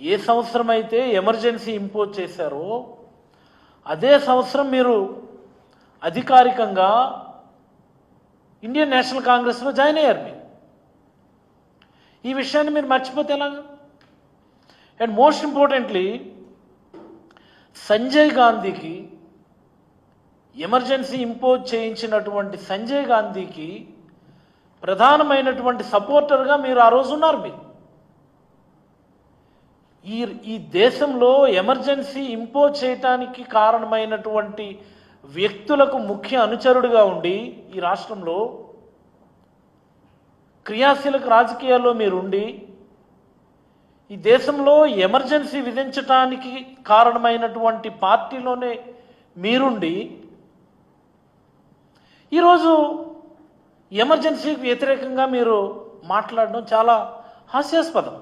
ఏ సంవత్సరం అయితే emergency impose చేశారో అదే సంవత్సరం మీరు అధికారికంగా ఇండియన్ నేషనల్ కాంగ్రెస్లో జాయిన్ అయ్యారు మీరు. ఈ విషయాన్ని మీరు మర్చిపోతే ఎలాగా? అండ్ మోస్ట్ ఇంపార్టెంట్లీ సంజయ్ గాంధీకి ఎమర్జెన్సీ ఇంపోజ్ చేయించినటువంటి సంజయ్ గాంధీకి ప్రధానమైనటువంటి సపోర్టర్గా మీరు ఆ రోజు ఉన్నారు మీరు. ఈ ఈ దేశంలో ఎమర్జెన్సీ ఇంపోజ్ చేయటానికి కారణమైనటువంటి వ్యక్తులకు ముఖ్య అనుచరుడుగా ఉండి ఈ రాష్ట్రంలో క్రియాశీలక రాజకీయాల్లో మీరుండి ఈ దేశంలో ఎమర్జెన్సీ విధించటానికి కారణమైనటువంటి పార్టీలోనే మీరుండి ఈరోజు ఎమర్జెన్సీకి వ్యతిరేకంగా మీరు మాట్లాడడం చాలా హాస్యాస్పదం.